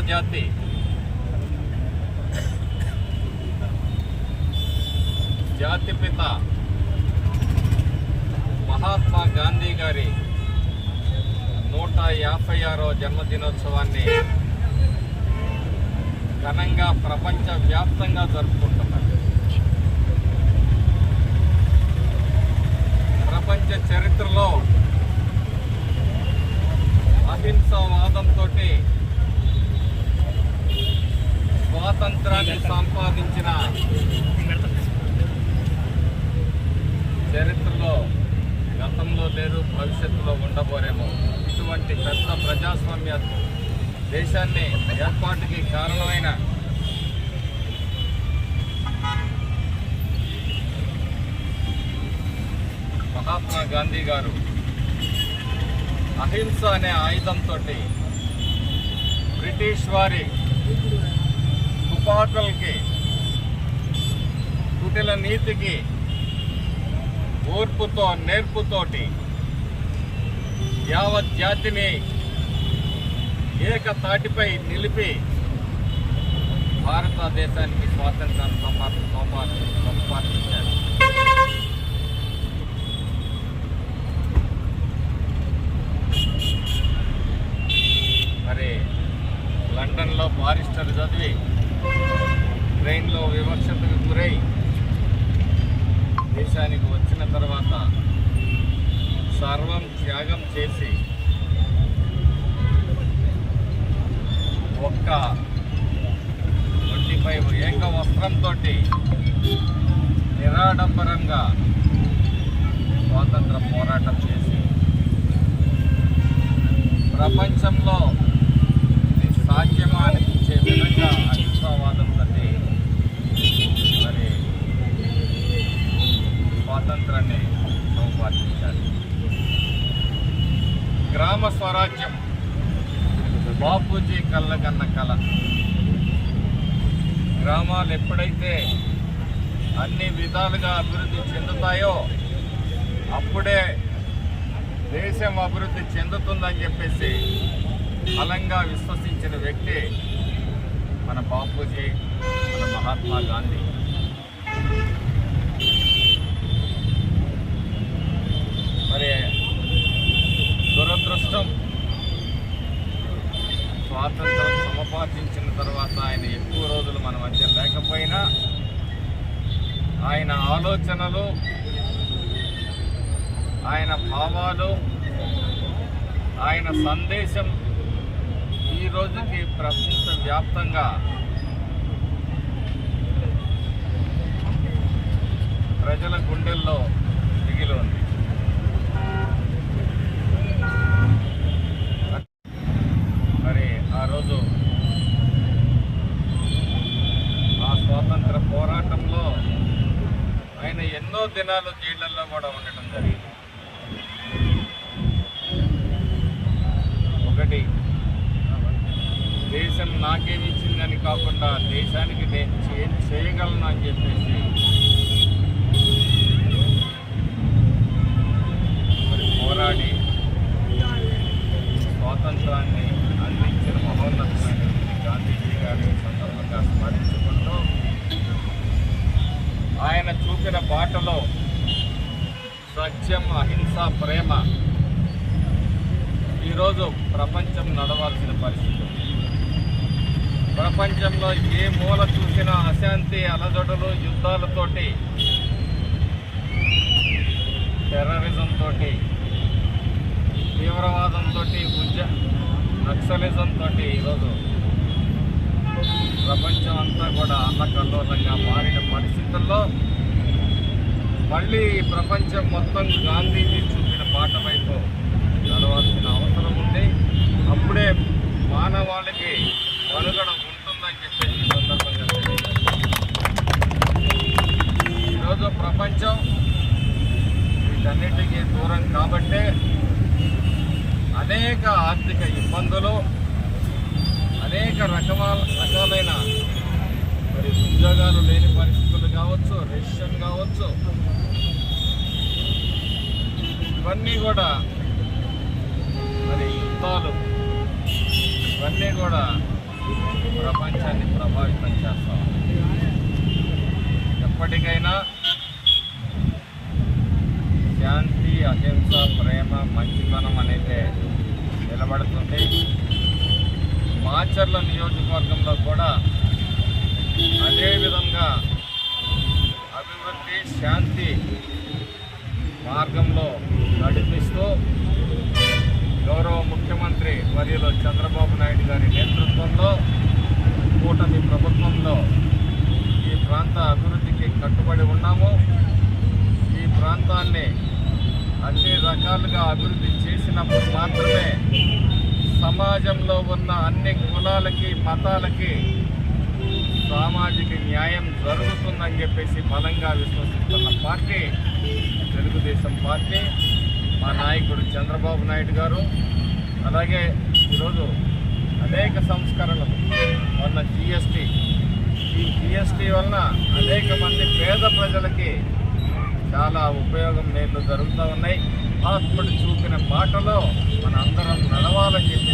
జాతి జాతిపిత మహాత్మా గాంధీ గారి నూట యాభై ఆరో జన్మదినోత్సవాన్ని ఘనంగా ప్రపంచ వ్యాప్తంగా జరుపుకుంటున్నారు. ప్రపంచ చరిత్రలో అహింసావాదంతో స్వాతంత్రాన్ని సంపాదించిన చరిత్రలో గతంలో లేరు భవిష్యత్తులో ఉండబోరేమో. ఇటువంటి పెద్ద ప్రజాస్వామ్య దేశాన్ని ఏర్పాటుకి కారణమైన మహాత్మా గాంధీ గారు అహింస అనే ఆయుధంతో బ్రిటిష్ వారి పాటలకి కుటిల నీతికి ఓర్పుతో నేర్పుతోటి యావత్ జాతిని ఏక తాటిపై నిలిపి భారతదేశానికి స్వాతంత్రాన్ని సంపాదించారు. చేసి ఒక్క ఒంటిపై ఏక వస్త్రంతో నిరాడంబరంగా స్వాతంత్ర పోరాటం చేసి ప్రపంచంలో ఇది సాధ్యమా అనిపించే విధంగా అహింసావాదం తోటి మరి స్వాతంత్రాన్ని సంపాదించారు గ్రామ స్వరాజ్యం కళ్ళ కన్న కళ గ్రామాలు ఎప్పుడైతే అన్ని విధాలుగా అభివృద్ధి చెందుతాయో అప్పుడే దేశం అభివృద్ధి చెందుతుందని చెప్పేసి బలంగా విశ్వసించిన వ్యక్తి మన బాపూజీ మన మహాత్మా గాంధీ మరి దురదృష్టం స్వాతంత్రం సమపాదించిన తర్వాత ఆయన ఎక్కువ రోజులు మన మధ్య లేకపోయినా ఆయన ఆలోచనలు ఆయన భావాలు ఆయన సందేశం ఈ రోజుకి ప్రపంచ వ్యాప్తంగా ప్రజల గుండెల్లో మిగిలి ఉంది. ఆయన ఎన్నో దినాలు జైళ్ళల్లో కూడా ఉండటం జరిగింది. ఒకటి దేశం నాకేమిచ్చిందని కాకుండా దేశానికి నేను ఏం చేయగలను అని చెప్పేసి మరి పోరాడి స్వాతంత్రాన్ని అందించిన మహోన్నతమైనటువంటి గాంధీజీ గారి సందర్భంగా స్మరించి చెప్పిన పాటలో సత్యం అహింస ప్రేమ ఈరోజు ప్రపంచం నడవాల్సిన పరిస్థితి. ప్రపంచంలో ఏ మూల చూసినా అశాంతి అలజడులు యుద్ధాలతోటి టెర్రరిజం తోటి తీవ్రవాదంతో ఉద్య నక్సలిజం తోటి ఈరోజు ప్రపంచం అంతా కూడా అల్లకల్లోలంగా మారిన పరిస్థితుల్లో మళ్ళీ ఈ ప్రపంచం మొత్తం గాంధీజీ చూపిన బాట వైపు నడవాల్సిన అవసరం ఉంది. అప్పుడే మానవాళికి మనుగడ ఉంటుందని చెప్పేసి ఈ సందర్భంగా ఈరోజు ప్రపంచం వీటన్నిటికీ దూరం కాబట్టే అనేక ఆర్థిక ఇబ్బందులు అనేక రకమాల రకాలైన మరి ఉద్యోగాలు లేని పరిస్థితులు కావచ్చు రెసిషన్ కావచ్చు ఇవన్నీ కూడా మరి యుద్ధాలు ఇవన్నీ కూడా ప్రపంచాన్ని ప్రభావితం చేస్తాం ఎప్పటికైనా శాంతి అహింస ప్రేమ మంచితనం అనేది నిలబడుతుంది. మాచర్ల నియోజకవర్గంలో కూడా అదేవిధంగా అభివృద్ధి శాంతి మార్గంలో నడిపిస్తూ గౌరవ ముఖ్యమంత్రి వర్యులు చంద్రబాబు నాయుడు గారి నేతృత్వంలో కూటమి ప్రభుత్వంలో ఈ ప్రాంత అభివృద్ధికి కట్టుబడి ఉన్నాము. ఈ ప్రాంతాన్ని అన్ని రకాలుగా అభివృద్ధి చేసినప్పుడు మాత్రమే సమాజంలో ఉన్న అన్ని కులాలకి మతాలకి సామాజిక న్యాయం జరుగుతుందని చెప్పేసి బలంగా విశ్వసిస్తున్న పార్టీ తెలుగుదేశం పార్టీ. మా నాయకుడు చంద్రబాబు నాయుడు గారు. అలాగే ఈరోజు అనేక సంస్కరణలు వలన జిఎస్టీ ఈ జిఎస్టీ వలన అనేక మంది పేద ప్రజలకి చాలా ఉపయోగం మేలు జరుగుతూ ఉన్నాయి. మహాత్ముడు చూపిన బాటలో మన అందరం నడవాలని చెప్పి